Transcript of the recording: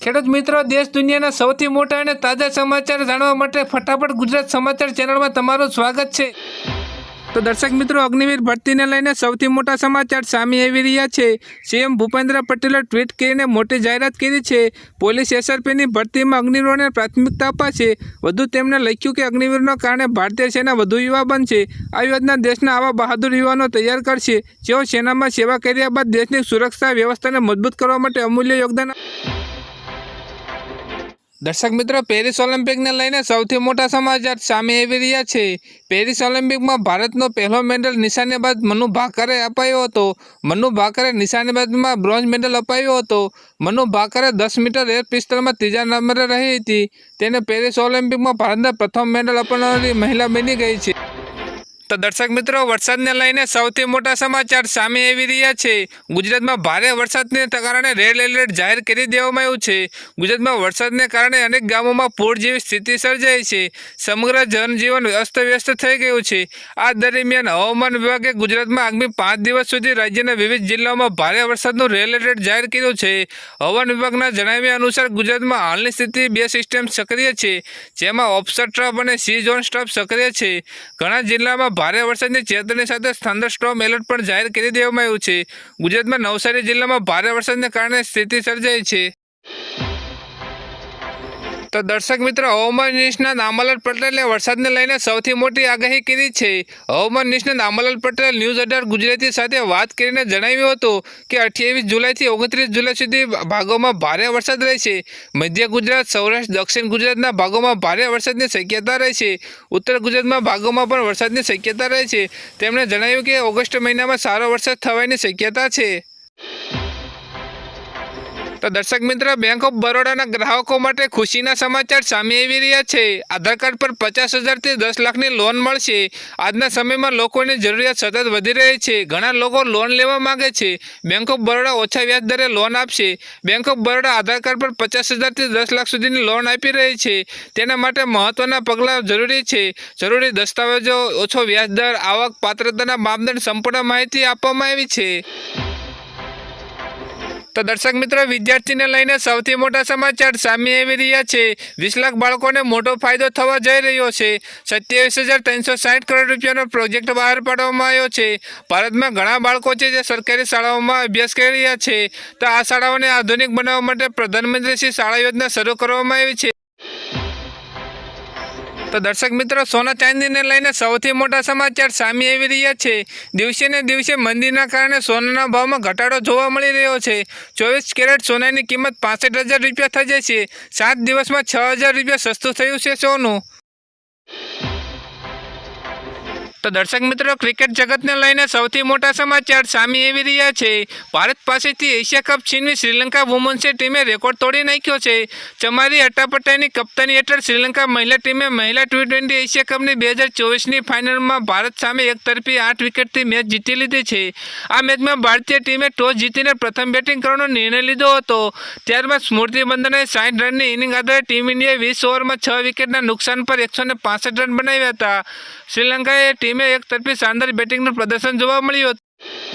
ખેડૂત મિત્રો, દેશ દુનિયાના સૌથી મોટા અને તાજા સમાચાર જાણવા માટે ફટાફટ ગુજરાત સમાચાર ચેનલમાં તમારું સ્વાગત છે. તો દર્શક મિત્રો, અગ્નિવીર ભરતીને લઈને સૌથી મોટા સમાચાર સામે આવી રહ્યા છે. સીએમ ભૂપેન્દ્ર પટેલે ટ્વીટ કરીને મોટી જાહેરાત કરી છે. પોલીસ એસઆરપીની ભરતીમાં અગ્નિવીરોને પ્રાથમિકતા અપાશે. વધુ તેમણે લખ્યું કે અગ્નિવીરના કારણે ભારતીય સેના વધુ યુવા બનશે. આ યોજના દેશના આવા બહાદુર યુવાનો તૈયાર કરશે. જેઓ સેનામાં સેવા કર્યા બાદ દેશની સુરક્ષા વ્યવસ્થાને મજબૂત કરવા માટે અમૂલ્ય યોગદાન દર્શક મિત્રો, પેરિસ ઓલિમ્પિકને લઈને સૌથી મોટા સમાચાર સામે આવી રહ્યા છે. પેરિસ ઓલિમ્પિકમાં ભારતનો પહેલો મેડલ નિશાનેબાજ મનુ ભાકરે અપાયો હતો. મનુ ભાકરે નિશાનેબાજમાં બ્રોન્ઝ મેડલ અપાયો હતો. મનુ ભાકરે દસ મીટર એર પિસ્તલમાં ત્રીજા નંબરે રહી હતી. તેને પેરિસ ઓલિમ્પિકમાં ભારતના પ્રથમ મેડલ અપાવનારી મહિલા બની ગઈ છે. તો દર્શક મિત્રો, વરસાદને લઈને સૌથી મોટા સમાચાર સામે આવી રહ્યા છે. ગુજરાતમાં ભારે વરસાદને કારણે રેડ એલર્ટ જાહેર કરી દેવામાં આવ્યું છે. ગુજરાતમાં વરસાદને કારણે અનેક ગામોમાં પૂર જેવી સ્થિતિ સર્જાઈ છે. સમગ્ર જનજીવન અસ્તવ્યસ્ત થઈ ગયું છે. આ દરમિયાન હવામાન વિભાગે ગુજરાતમાં આગામી પાંચ દિવસ સુધી રાજ્યના વિવિધ જિલ્લાઓમાં ભારે વરસાદનું રેડ એલર્ટ જાહેર કર્યું છે. હવામાન વિભાગના જણાવ્યા અનુસાર ગુજરાતમાં હાલની સ્થિતિ બે સિસ્ટમ સક્રિય છે, જેમાં ઓપ્સર ટ્રફ અને સી ઝોન સ્ટ્રફ સક્રિય છે. ઘણા જિલ્લામાં ભારે વરસાદની ચેતવણી સાથે થંડર સ્ટોમ એલર્ટ પણ જાહેર કરી દેવામાં આવ્યું છે. ગુજરાતમાં નવસારી જિલ્લામાં ભારે વરસાદને કારણે સ્થિતિ સર્જાઈ છે. તો દર્શક મિત્રો, હવામાન નિષ્ણાત આમલાલ પટેલે વરસાદને લઈને સૌથી મોટી આગાહી કરી છે. હવામાન નિષ્ણાત આમલાલ પટેલ ન્યૂઝ અઢાર ગુજરાતી સાથે વાત કરીને જણાવ્યું હતું કે અઠ્યાવીસ જુલાઈથી ઓગણત્રીસ જુલાઈ સુધી ભાગોમાં ભારે વરસાદ રહેશે. મધ્ય ગુજરાત, સૌરાષ્ટ્ર, દક્ષિણ ગુજરાતના ભાગોમાં ભારે વરસાદની શક્યતા રહેશે. ઉત્તર ગુજરાતમાં ભાગોમાં પણ વરસાદની શક્યતા રહેશે. તેમણે જણાવ્યું કે ઓગસ્ટ મહિનામાં સારો વરસાદ થવાની શક્યતા છે. તો દર્શક મિત્ર બેંક ઓફ બરોડાના ગ્રાહકો માટે ખુશીના સમાચાર સામે આવી રહ્યા છે. આધાર કાર્ડ પર પચાસ હજારથી દસ લાખની લોન મળશે. આજના સમયમાં લોકોની જરૂરિયાત સતત વધી રહી છે. ઘણા લોકો લોન લેવા માગે છે. બેંક ઓફ બરોડા ઓછા વ્યાજ દરે લોન આપશે. Bank of Baroda Aadhaar card પર પચાસ હજારથી દસ લાખ સુધીની લોન આપી રહી છે. તેના માટે મહત્ત્વના પગલાં જરૂરી છે. જરૂરી દસ્તાવેજો, ઓછો વ્યાજ દર આવક, પાત્રતાના માપદંડ સંપૂર્ણ માહિતી આપવામાં આવી છે. તો દર્શક મિત્રો, વિદ્યાર્થીને લઈને સૌથી મોટા સમાચાર સામે આવી રહ્યા છે. વીસ લાખ બાળકોને મોટો ફાયદો થવા જઈ રહ્યો છે. સત્યાવીસ હજાર ત્રણસો સાઠ કરોડ રૂપિયાનો પ્રોજેક્ટ બહાર પાડવામાં આવ્યો છે. ભારતમાં ઘણા બાળકો છે જે સરકારી શાળાઓમાં અભ્યાસ કરી રહ્યા છે. તો આ શાળાઓને આધુનિક બનાવવા માટે પ્રધાનમંત્રી શ્રી શાળા યોજના શરૂ કરવામાં આવી છે. તો દર્શક મિત્રો, સોના ચાંદીને લઈને સૌથી મોટા સમાચાર સામે આવી રહ્યા છે. દિવસે ને દિવસે મંદીના કારણે સોનાના ભાવમાં ઘટાડો જોવા મળી રહ્યો છે. ચોવીસ કેરેટ સોનાની કિંમત પાસઠ હજાર રૂપિયા થઈ છે સાત દિવસમાં છ હજાર રૂપિયા સસ્તું થયું છે સોનું. તો દર્શક મિત્રો, ક્રિકેટ જગતને લઈને સૌથી મોટા સમાચાર સામે આવી રહ્યા છે. ભારત પાસેથી એશિયા કપ છીનવી શ્રીલંકા વુમન્સે ટીમે રેકોર્ડ તોડી નાખ્યો છે. ચમારી અટ્ટાપટ્ટાની કપ્તાની હેઠળ શ્રીલંકા મહિલા ટીમે મહિલા ટી ટ્વેન્ટી એશિયા કપની બે હજાર ચોવીસની ફાઇનલમાં ભારત સામે એકતરફી આઠ વિકેટથી મેચ જીતી લીધી છે. આ મેચમાં ભારતીય ટીમે ટોસ જીતીને પ્રથમ બેટિંગ કરવાનો નિર્ણય લીધો હતો. ત્યારબાદ સ્મૃતિ બંદને સાઠ રનની ઇનિંગ આધારે ટીમ ઇન્ડિયાએ વીસ ઓવરમાં છ વિકેટના નુકસાન પર એકસો રન બનાવ્યા હતા. શ્રીલંકાએ ટીમે એક તરફી શાનદાર બેટિંગનું પ્રદર્શન જોવા મળ્યું હતું.